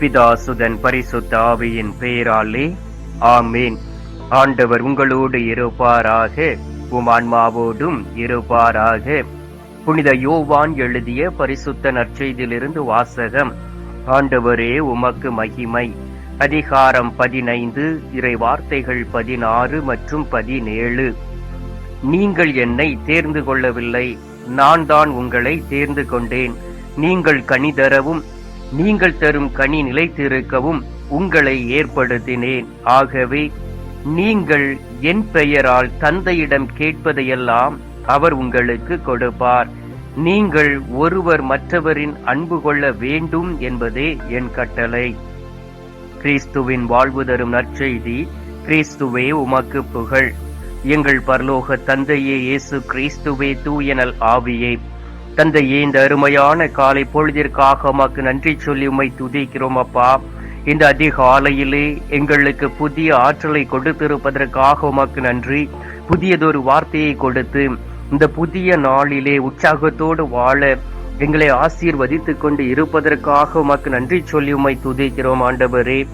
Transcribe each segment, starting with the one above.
பிதாசுதன் பரிசுத்த ஆவியின் பெயராலே ஆமேன். ஆண்டவர் உங்களோடு இருப்பாராக உமான்மாவோடும் இருப்பாராக. புனித யோவான் எழுதிய பரிசுத்த நற்செய்தியிலிருந்து வாசகம் ஆண்டவரே உமக்கு மகிமை. அதிகாரம் பதினைந்து இறை வார்த்தைகள் பதினாறு மற்றும் பதினேழு. நீங்கள் என்னை தேர்ந்து கொள்ளவில்லை நான் தான் உங்களை தேர்ந்து கொண்டேன். நீங்கள் கணிதரவும் நீங்கள் தரும் கனி நிலைத்திருக்கவும் உங்களை ஏற்படுத்தினேன். ஆகவே நீங்கள் என் பெயரால் தந்தையிடம் கேட்பதையெல்லாம் அவர் உங்களுக்கு கொடுப்பார். நீங்கள் ஒருவர் மற்றவரின் அன்பு கொள்ள வேண்டும் என்பதே என் கட்டளை. கிறிஸ்துவின் வாழ்வு தரும் நற்செய்தி கிறிஸ்துவே உமக்கு புகழ். எங்கள் பரலோக தந்தையே இயேசு கிறிஸ்துவே தூயனல் ஆவியே. தந்தையே இந்த அருமையான காலை பொழுதிற்காக உமக்கு நன்றி சொல்லி உமை துதிக்கிறோம் அப்பா. இந்த அதிகாலையிலே எங்களுக்கு புதிய ஆற்றலை கொடுத்திருப்பதற்காக உமக்கு நன்றி. புதியதொரு வார்த்தையை கொடுத்து இந்த புதிய நாளிலே உற்சாகத்தோடு வாழ எங்களை ஆசீர்வதித்து கொண்டு இருப்பதற்காக உமக்கு நன்றி சொல்லி உமை துதிக்கிறோம் ஆண்டவரே.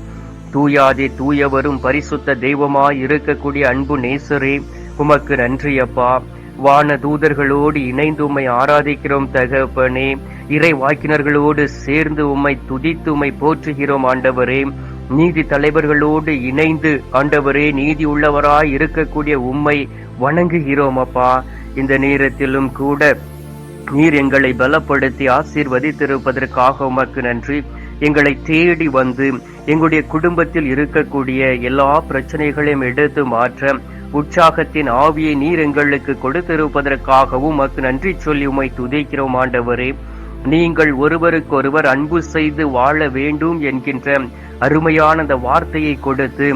தூயாதே தூயவரும் பரிசுத்த தெய்வமாய் இருக்கக்கூடிய அன்பு நேசரே உமக்கு நன்றி அப்பா. வான தூதர்களோடு இணைந்து உம்மை ஆராதிக்கிறோம் தகப்பனே. இறை வாக்கினர்களோடு சேர்ந்து உம்மை துதித்து உம்மை போற்றுகிறோம் ஆண்டவரே. நீதி தலைவர்களோடு இணைந்து ஆண்டவரே நீதி உள்ளவராய் இருக்கக்கூடிய உம்மை வணங்குகிறோம் அப்பா. இந்த நேரத்திலும் கூட நீர் எங்களை பலப்படுத்தி ஆசீர்வதித்திருப்பதற்காக உமக்கு நன்றி. எங்களை தேடி வந்து எங்களுடைய குடும்பத்தில் இருக்கக்கூடிய எல்லா பிரச்சனைகளையும் எடுத்து மாற்ற உற்சாகத்தின் ஆவியை நீர் எங்களுக்கு கொடுத்திருப்பதற்காகவும் உமக்கு நன்றி சொல்லி உமை துதிக்கிறோம் ஆண்டவரே. நீங்கள் ஒருவருக்கொருவர் அன்பு செய்து வாழ வேண்டும் என்கின்ற அருமையான அந்த வார்த்தையை கொடுத்து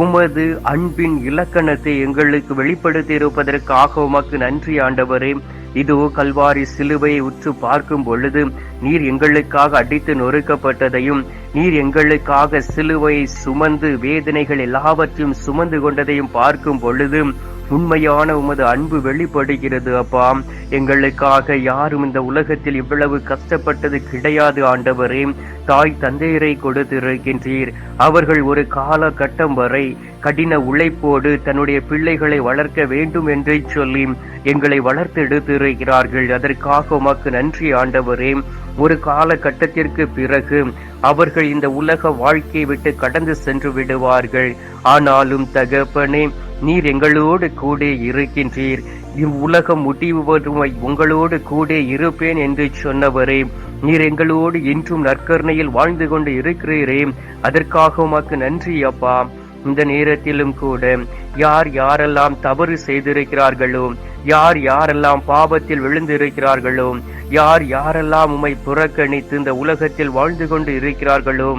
உமது அன்பின் இலக்கணத்தை எங்களுக்கு வெளிப்படுத்தி இருப்பதற்காக உமக்கு நன்றி ஆண்டவரே. இதோ கல்வாரி சிலுவையை உற்று பார்க்கும் பொழுது நீர் எங்களுக்காக அடித்து நொறுக்கப்பட்டதையும் நீர் எங்களுக்காக சிலுவையை சுமந்து வேதனைகள் எல்லாவற்றையும் சுமந்து கொண்டதையும் பார்க்கும் பொழுது உண்மையான உமது அன்பு வெளிப்படுகிறது அப்பா. எங்களுக்காக யாரும் இந்த உலகத்தில் இவ்வளவு கஷ்டப்பட்டது கிடையாது ஆண்டவரே. தாய் தந்தையரை கொடுத்திருக்கின்றீர். அவர்கள் ஒரு காலகட்டம் வரை கடின உழைப்போடு தன்னுடைய பிள்ளைகளை வளர்க்க வேண்டும் என்று சொல்லி எங்களை வளர்த்து எடுத்திருக்கிறார்கள். அதற்காக உமக்கு நன்றி ஆண்டவரே. ஒரு காலகட்டத்திற்கு பிறகு அவர்கள் இந்த உலக வாழ்க்கையை விட்டு கடந்து சென்று விடுவார்கள். ஆனாலும் தகப்பனே நீர் எங்களோடு கூட இருக்கின்றீர். இவ்வுலகம் முடிவு வரும் உங்களோடு கூட இருப்பேன் என்று சொன்னவரே. நீர் எங்களோடு இன்றும் நற்கருணையில் வாழ்ந்து கொண்டு இருக்கிறீரே. அதற்காக உமக்கு நன்றி அப்பா. இந்த நேரத்திலும் கூட யார் யாரெல்லாம் தவறு செய்திருக்கிறார்களோ யார் யாரெல்லாம் பாவத்தில் விழுந்திருக்கிறார்களோ யார் யாரெல்லாம் உம்மை புறக்கணித்து இந்த உலகத்தில் வாழ்ந்து கொண்டு இருக்கிறார்களோ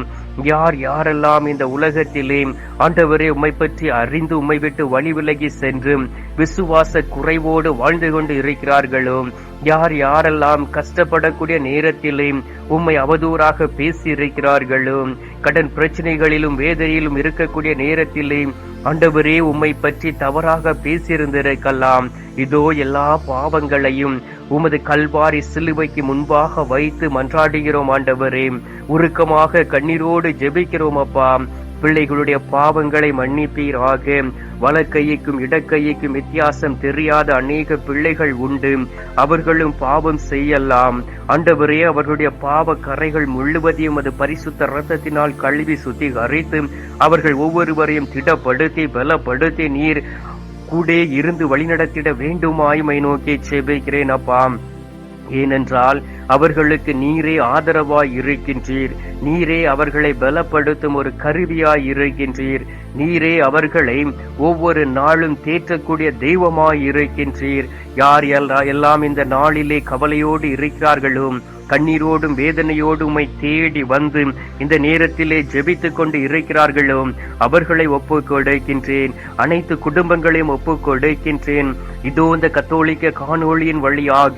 யார் யாரெல்லாம் இந்த உலகத்திலே ஆண்டவரே உம்மை பற்றி அறிந்து உம்மை விட்டு வழி விலகி சென்று விசுவாச குறைவோடு வாழ்ந்து கொண்டு இருக்கிறார்களோ யார் யாரெல்லாம் கஷ்டப்படக்கூடிய நேரத்திலே உம்மை அவதூறாக பேசி இருக்கிறார்களோ கடன் பிரச்சனைகளிலும் வேதனையிலும் இருக்கக்கூடிய நேரத்திலே ஆண்டவரே உம்மை பற்றி தவறாக பேசியிருந்திருக்கலாம். இதோ எல்லா பாவங்களையும் உமது கல்வாரி சிலுவைக்கு முன்பாக வைத்து மன்றாடுகிறோம் ஆண்டவரே. உருக்கமாக கண்ணீரோடு ஜெபிக்கிறோம் அப்பா. பிள்ளைகளுடைய பாவங்களை மன்னிப்பீராக. வலக்கைய்க்கும் இடக்கைக்கும் வித்தியாசம் தெரியாத அநேக பிள்ளைகள் உண்டு. அவர்களும் பாவம் செய்யலாம். அண்டவரே அவர்களுடைய பாவ கரைகள் முழுவதையும் அது பரிசுத்த ரத்தத்தினால் கழுவி சுத்திகரித்து அவர்கள் ஒவ்வொருவரையும் திடப்படுத்தி பலப்படுத்தி நீர் கூட இருந்து வழிநடத்திட வேண்டுமாயுமை நோக்கி செபிக்கிறேன் அப்பாம் ஏனென்றால் அவர்களுக்கு நீரே ஆதரவாய் இருக்கின்றீர். நீரே அவர்களை பலப்படுத்தும் ஒரு கருவியாய் இருக்கின்றீர். நீரே அவர்களை ஒவ்வொரு நாளும் தேற்றக்கூடிய தெய்வமாய் இருக்கின்றீர். யார் எல்லாம் இந்த நாளிலே கவலையோடு இருக்கிறார்களோ கண்ணீரோடும் வேதனையோடும் உமை தேடி வந்து இந்த நேரத்திலே ஜெபித்துக் கொண்டு இருக்கிறார்களோ அவர்களை ஒப்பு கொடுக்கின்றேன் அனைத்து குடும்பங்களையும் ஒப்பு கொடுக்கின்றேன் இதோ இந்த கத்தோலிக்க காணொளியின் வழியாக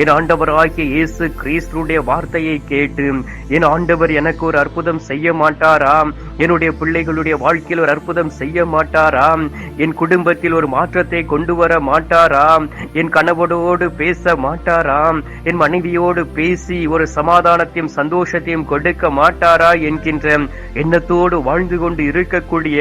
என் ஆண்டவராகிய இயேசு கிறிஸ்துடைய வார்த்தையை கேட்டு என் ஆண்டவர் எனக்கு ஒரு அற்புதம் செய்ய மாட்டாரா? என்னுடைய பிள்ளைகளுடைய வாழ்க்கையில் ஒரு அற்புதம் செய்ய மாட்டாராம் என் குடும்பத்தில் ஒரு மாற்றத்தை கொண்டு வர மாட்டாராம் என் கணவனோடு பேச மாட்டாராம் என் மனைவியோடு பேசி ஒரு சமாதானத்தையும் சந்தோஷத்தையும் கொடுக்க மாட்டாரா? என்கின்ற எண்ணத்தோடு வாழ்ந்து கொண்டு இருக்கக்கூடிய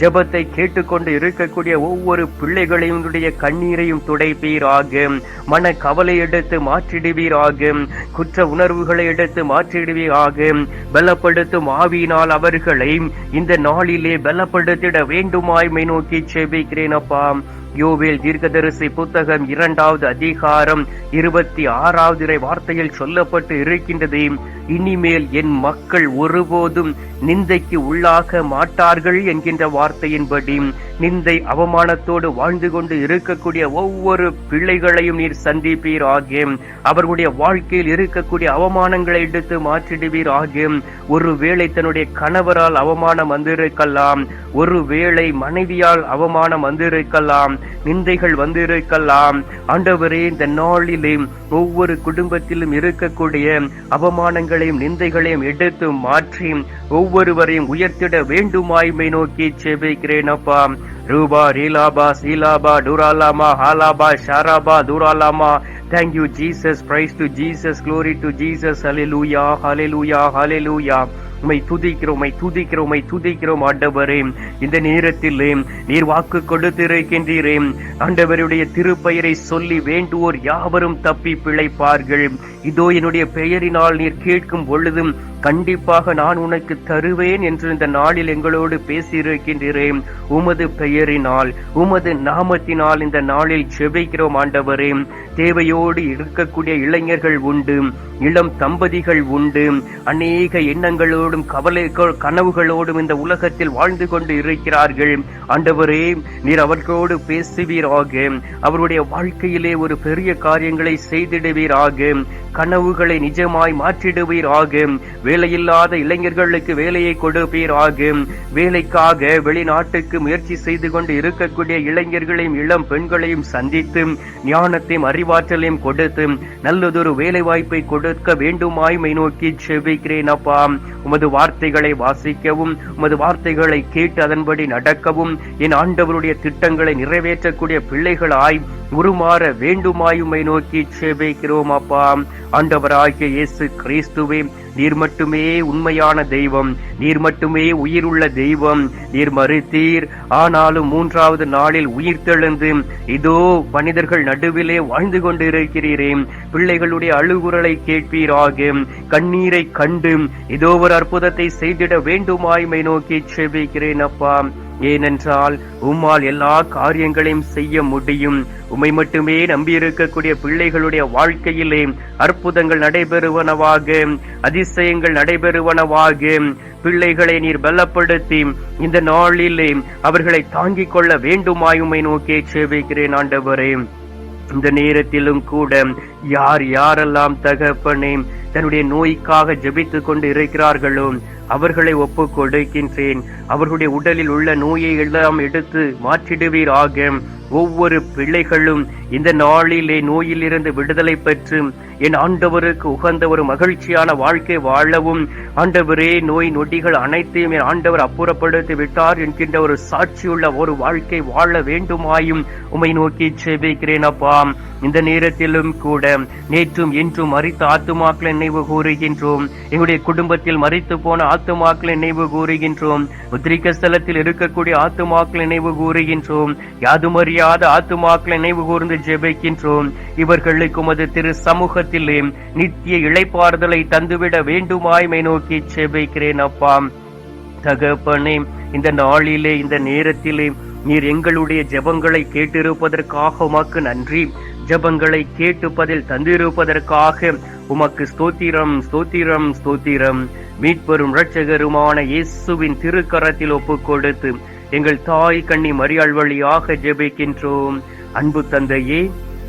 ஜெபத்தை கேட்டுக்கொண்டு இருக்கக்கூடிய ஒவ்வொரு பிள்ளைகளையும் கண்ணீர் கண்ணீரையும் துடைப்பீராக. மன கவலை எடுத்து மாற்றிடுவீராக. குற்ற உணர்வுகளை எடுத்து மாற்றிடுவீராக. பலப்படுத்தும் ஆவியினால் அவர்களை இந்த நாளிலே பலப்படுத்திட வேண்டுமாய்மை நோக்கி செபிக்கிறேன் அப்பா. யோவேல் தீர்க்கதரிசி புத்தகம் இரண்டாவது அதிகாரம் இருபத்தி ஆறாவது இறை வார்த்தையில் சொல்லப்பட்டு இருக்கின்றது. இனிமேல் என் மக்கள் ஒருபோதும் நிந்தைக்கு உள்ளாக மாட்டார்கள் என்கின்ற வார்த்தையின்படி. நிந்தை அவமானத்தோடு வாழ்ந்து கொண்டு இருக்கக்கூடிய ஒவ்வொரு பிள்ளைகளையும் நீர் சந்திப்பீர் ஆகியும் அவர்களுடைய வாழ்க்கையில் இருக்கக்கூடிய அவமானங்களை எடுத்து மாற்றிடுவீர் ஆகியும் ஒருவேளை தன்னுடைய கணவரால் அவமானம் வந்திருக்கலாம். ஒருவேளை மனைவியால் அவமானம் வந்திருக்கலாம். நிந்தைகள் வந்திருக்கலாம். ஆண்டவரே இந்த நாளிலே ஒவ்வொரு குடும்பத்திலும் இருக்கக்கூடிய அவமானங்களையும் நிந்தைகளையும் எடுத்து மாற்றி ஒவ்வொருவரையும் உயர்த்திட வேண்டுமாய்மை நோக்கி செபிக்கிறேன் அப்பா. Ruba, Rilaba, Silaba, Duralama, Halaba, Sharaba, Duralama. Thank you, Jesus. Praise to Jesus. Glory to Jesus. Hallelujah. Hallelujah. Hallelujah. உமை துதிக்கிறோம் உமை துதிக்கிறோம் உமை துதிக்கிறோம் ஆண்டவரே. இந்த நேரத்திலே நீர் வாக்கு கொடுத்திருக்கின்றீரே. ஆண்டவருடைய திருப்பெயரை சொல்லி வேண்டுவோர் யாவரும் தப்பி பிழைப்பார்கள். இதோ என்னுடைய பெயரினால் நீர் கேட்கும் பொழுதும் கண்டிப்பாக நான் உனக்கு தருவேன் என்று இந்த நாளில் எங்களோடு பேசியிருக்கின்றேன் உமது பெயரினால் உமது நாமத்தினால் இந்த நாளில் செபிக்கிறோம் ஆண்டவரே. தேவையோடு இருக்கக்கூடிய இளைஞர்கள் உண்டு இளம் தம்பதிகள் உண்டு. அநேக எண்ணங்களோடும் கவலை கனவுகளோடும் இந்த உலகத்தில் வாழ்ந்து கொண்டு இருக்கிறார்கள். ஆண்டவரே நீர் அவர்களோடு பேசுவீராக. அவருடைய வாழ்க்கையிலே ஒரு பெரிய காரியங்களை செய்திடுவீராக. கனவுகளை நிஜமாய் மாற்றிடுவீராக. வேலையில்லாத இளைஞர்களுக்கு வேலையை கொடுப்பீராக. வேலைக்காக வெளிநாட்டுக்கு முயற்சி செய்து கொண்டு இருக்கக்கூடிய இளைஞர்களையும் இளம் பெண்களையும் சந்தித்து ஞானத்தையும் அறிவாற்றலையும் கொடுத்து நல்லதொரு வேலை வாய்ப்பை கொடுக்க வேண்டுமாய்மை நோக்கி செவிக்கிறேன் அப்பா. உமது வார்த்தைகளை வாசிக்கவும் உமது வார்த்தைகளை கேட்டு அதன்படி நடக்கவும் என் ஆண்டவருடைய திட்டங்களை நிறைவேற்றக்கூடிய பிள்ளைகளாய் உருமாற வேண்டுமாயுமை நோக்கி செபிக்கிறோம் அப்பா. ஆண்டவராகிய இயேசு கிறிஸ்துவே நீர் மட்டுமே உண்மையான தெய்வம் நீர் மட்டுமே உயிருள்ள தெய்வம். நீர் மறுத்தீர் ஆனாலும் மூன்றாவது நாளில் உயிர் தெழுந்து இதோ மனிதர்கள் நடுவிலே வாழ்ந்து கொண்டிருக்கிறீரே பிள்ளைகளுடைய அழுகுரலை கேட்பீராக. கண்ணீரை கண்டு இதோ ஒரு அற்புதத்தை செய்திட வேண்டுமாய்மை நோக்கி செபிக்கிறேன் அப்பா. ஏனென்றால் உம்மால் எல்லா காரியங்களையும் செய்ய முடியும். உம்மை மட்டுமே நம்பியிருக்கக்கூடிய பிள்ளைகளுடைய வாழ்க்கையிலே அற்புதங்கள் நடைபெறுவனவாக அதிசயங்கள் நடைபெறுவனவாக. பிள்ளைகளை நீர் பலப்படுத்தி இந்த நாளிலே அவர்களை தாங்கிக் கொள்ள வேண்டுமாயுமை நோக்கி சேவிக்கிறேன் ஆண்டவரே. இந்த நேரத்திலும் கூட யார் யாரெல்லாம் தகப்பனே தன்னுடைய நோய்க்காக ஜெபித்துக் கொண்டு இருக்கிறார்களோ அவர்களை ஒப்பு கொடுக்கின்றேன். அவர்களுடைய உடலில் உள்ள நோயை எல்லாம் எடுத்து மாற்றிடுவீர் ஆகும் ஒவ்வொரு பிள்ளைகளும் இந்த நாளிலே நோயிலிருந்து விடுதலை பெற்று என் ஆண்டவருக்கு உகந்த ஒரு மகிழ்ச்சியான வாழ்க்கை வாழவும். ஆண்டவரே நோய் நொடிகள் அனைத்தையும் என் ஆண்டவர் அப்புறப்படுத்தி விட்டார் என்கின்ற ஒரு சாட்சியுள்ள ஒரு வாழ்க்கை வாழ வேண்டுமாயும் உமை நோக்கி செபிக்கிறேன் அப்பா. இந்த நேரத்திலும் கூட நேற்றும் இன்றும் மறித்த ஆத்துமாக்களை நினைவு கூறுகின்றோம். எங்களுடைய குடும்பத்தில் மறித்து போன ஆத்துமாக்களை நினைவு கூறுகின்றோம். உத்திரிக்க ஸ்தலத்தில் இருக்கக்கூடிய ஆத்துமாக்களை நினைவு கூறுகின்றோம். யாதுமறியாத ஆத்துமாக்களை நினைவு கூர்ந்து ஜெபிக்கின்றோம். இவர்களுக்கு உமது திரு சமூக சமூகத்திலே நித்திய இழைப்பாறுதலை தந்துவிட வேண்டுமாய்மை நோக்கி ஜெபிக்கிறேன் அப்பா. தகப்பனே இந்த நாளிலே இந்த நேரத்திலே நீர் எங்களுடைய ஜெபங்களை கேட்டிருப்பதற்காக உமக்கு நன்றி. ஜெபங்களை கேட்டு பதில் தந்திருப்பதற்காக உமக்கு ஸ்தோத்திரம் ஸ்தோத்திரம் ஸ்தோத்திரம். மீட்பெரும் இரட்சகருமான இயேசுவின் திருக்கரத்தில் ஒப்புக் கொடுத்து எங்கள் தாய் கண்ணி மரியாள் வழியாக ஜெபிக்கின்றோம். அன்பு தந்தையே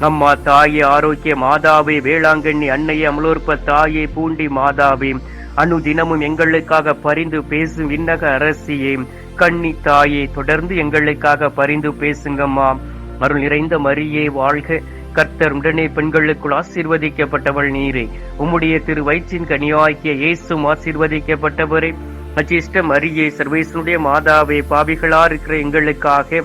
அம்மா தாயே ஆரோக்கிய மாதாவே வேளாங்கண்ணி அன்னையே அமலோற்ப தாயே பூண்டி மாதாவே. அணு தினமும் எங்களுக்காக பரிந்து பேசும் விண்ணக அரசியே. கண்ணி தாயே தொடர்ந்து எங்களுக்காக பரிந்து பேசுங்கம்மா. அருள் நிறைந்த மரியே வாழ்க. கர்த்தர் உடனே பெண்களுக்குள் ஆசீர்வதிக்கப்பட்டவள் நீரே. உம்முடைய திரு வயிற்றின் கனியாக்கிய இயேசும் ஆசீர்வதிக்கப்பட்டவரே. அச்சிஷ்டம் மரியே சர்வேசனுடைய மாதாவே பாவிகளா இருக்கிற எங்களுக்காக